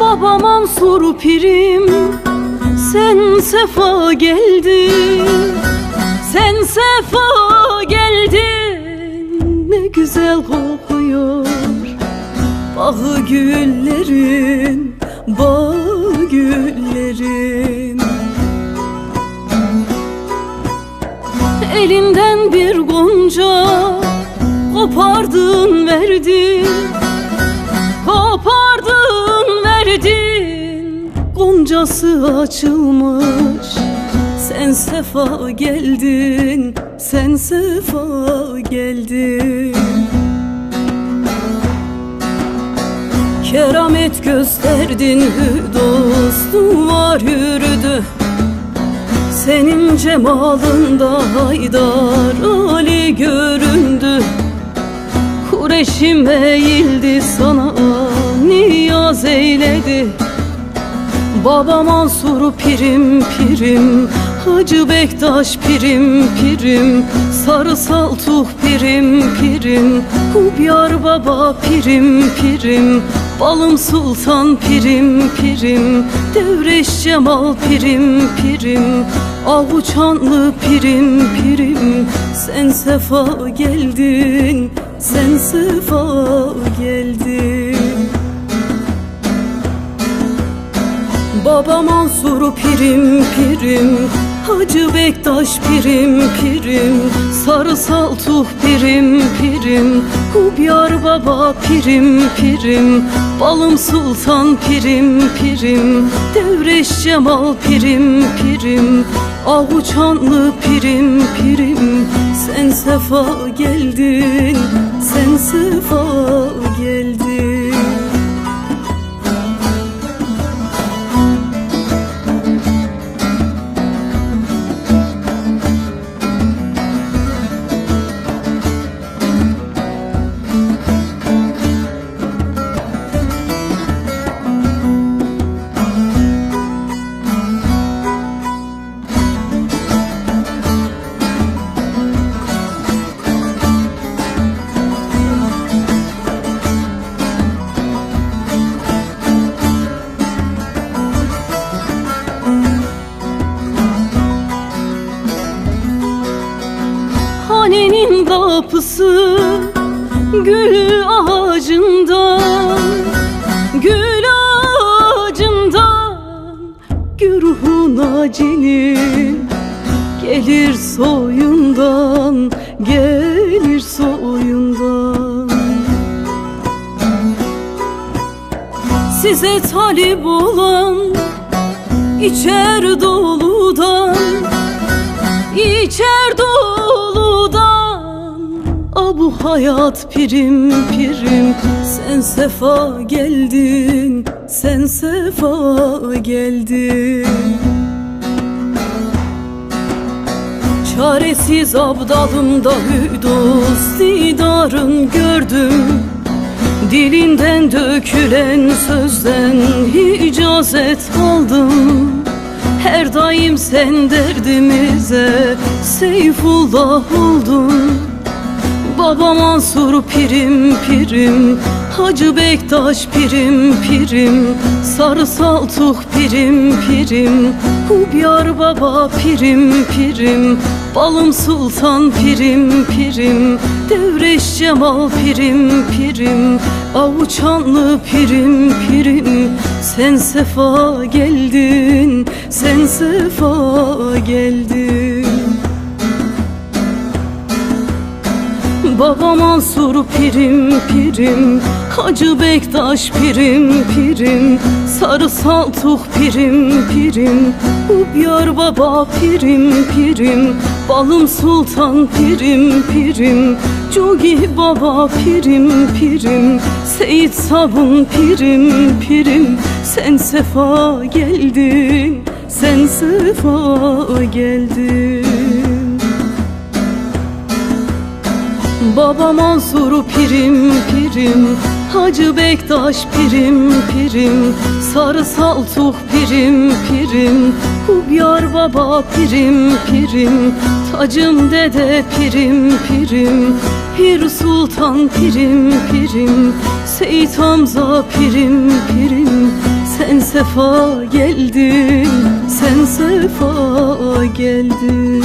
Baba Mansur pirim. Sen sefa geldin Sen sefa geldin. Ne güzel kokuyor. Bağı güllerin Bağı güllerin. Elinden bir gonca Kopardın verdin Goncası açılmış. Sen sefa geldin Sen sefa geldin. Keramet gösterdin dostum var yürüdü. Senin cemalında Haydar Ali göründü. Kureşim eğildi sana niyaz eyledi Baba Mansur pirim pirim Hacı Bektaş pirim pirim Sarı Saltuh pirim pirim Hubyar Baba pirim pirim Balım Sultan pirim pirim Devreş Cemal pirim pirim Avuçanlı pirim pirim. Sen sefa geldin Sen sefa geldin Baba Mansur pirim pirim Hacı Bektaş pirim pirim Sarı Saltuh pirim pirim Hubyar Baba pirim pirim Balım Sultan pirim pirim Devreş Cemal pirim pirim Avuçanlı pirim pirim. Sen sefa geldin Sen sefa geldin kapısı gül ağacından Gül ağacından Güruhun acinin Gelir soyundan Gelir soyundan. Size talip olan içer doludan İçer doludan bu hayat pirim pirim. Sen sefa geldin Sen sefa geldin. Çaresiz abdalımda hüdus didarın gördüm. Dilinden dökülen sözden icazet aldım. Her daim sen derdimize Seyfullah oldun Baba Mansur pirim pirim Hacı Bektaş pirim pirim Sarı Saltuh pirim pirim Hubyar Baba pirim pirim Balım Sultan pirim pirim Devreş Cemal pirim pirim Avuçanlı pirim pirim. Sen sefa geldin Sen sefa geldin Baba Mansur pirim pirim Hacı Bektaş pirim pirim Sarı Saltuh pirim pirim Ubyar Baba pirim pirim Balım Sultan pirim pirim Cogi Baba pirim pirim Seyit Sabun pirim pirim. Sen sefa geldin Sen sefa geldin Baba Mansur pirim pirim. Hacı Bektaş pirim pirim. Sarı Saltuh pirim pirim. Hubyar Baba pirim pirim. Tacım dede pirim pirim. Pir Sultan pirim pirim. Seyit Hamza pirim pirim. Sefa geldin Sen sefa geldin